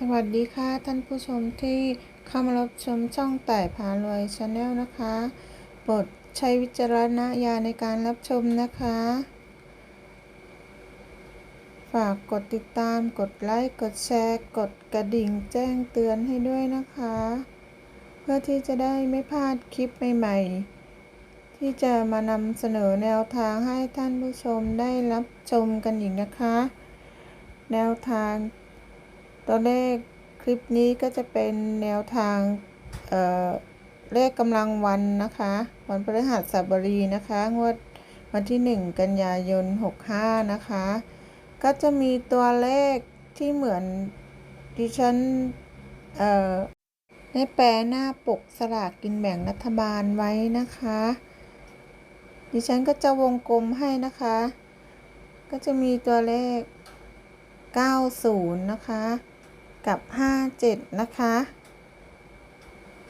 สวัสดีค่ะท่านผู้ชมที่เข้ามารับชมช่องแต่พารวยชาแนลนะคะโปรดใช้วิจารณญาณในการรับชมนะคะ ฝากกดติดตามกดไลค์ กดแชร์ กดกระดิ่งแจ้งเตือนให้ด้วยนะคะ เพื่อที่จะได้ไม่พลาดคลิปใหม่ๆ ที่จะมานำเสนอแนวทางให้ท่านผู้ชมได้รับชมกันอีกนะคะ แนวทาง ตัวเลขคลิปนี้ก็จะเป็นแนวทางเเลขกำลังวันนะคะ วันพฤหัสบดีนะคะ งวดวันที่ 1 กันยายน 65 นะคะ ก็จะมีตัวเลขที่เหมือนดิฉันเอ่อได้แปลหน้าปกสลากกินแบ่งรัฐบาลไว้นะคะ ดิฉันก็จะวงกลมให้นะคะ ก็จะมีตัวเลข 90 นะคะ กับ 57 นะคะ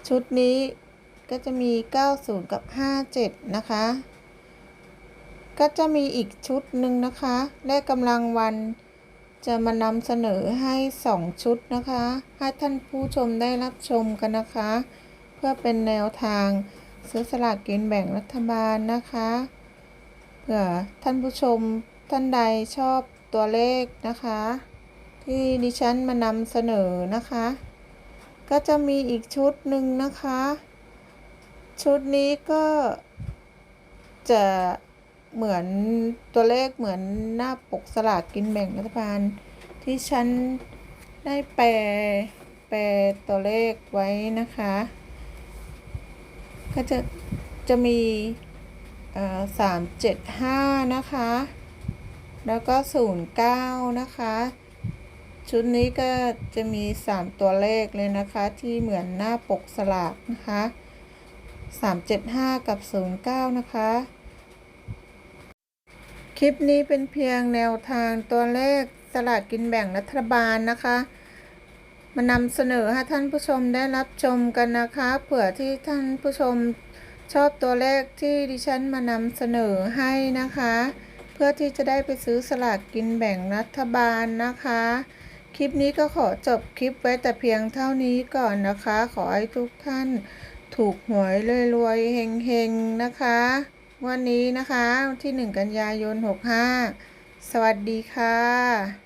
ชุดนี้ก็จะมี 90 กับ 57 นะคะ ก็จะมีอีกชุดหนึ่งนะคะเลขกำลังวันจะมานำเสนอให้ 2 ชุดนะคะ ให้ท่านผู้ชมได้รับชมกันนะคะ เพื่อเป็นแนวทางซื้อสลากกินแบ่งรัฐบาลนะคะ เผื่อท่านผู้ชมท่านใดชอบตัวเลขนะคะ ที่ดิฉันมานำเสนอนะคะ ก็จะมีอีกชุดหนึ่งนะคะ ชุดนี้ก็จะเหมือนตัวเลขเหมือนหน้าปกสลากกินแบ่งรัฐบาล ที่ฉันได้แปลแปลตัวเลขไว้นะคะ ก็จะจะมีสามเจ็ดห้านะคะ แล้วก็ศูนย์เก้านะคะ ชุดนี้ก็จะมี 3 ตัวเลขเลยนะคะ ที่เหมือนหน้าปกสลากนะคะ375 กับ 09 นะคะ คลิปนี้เป็นเพียงแนวทางตัวเลขสลากกินแบ่งรัฐบาลนะคะ มานำเสนอให้ท่านผู้ชมได้รับชมกันนะคะ เผื่อที่ท่านผู้ชมชอบตัวเลขที่ดิฉันมานำเสนอให้นะคะ เพื่อที่จะได้ไปซื้อสลากกินแบ่งรัฐบาลนะคะ คลิปนี้ก็ขอจบคลิปไว้แต่เพียงเท่านี้ก่อนนะคะ ขอให้ทุกท่านถูกหวยรวยๆเฮงๆนะคะ วันนี้นะคะวันที่ 1 กันยายน 65 สวัสดีค่ะ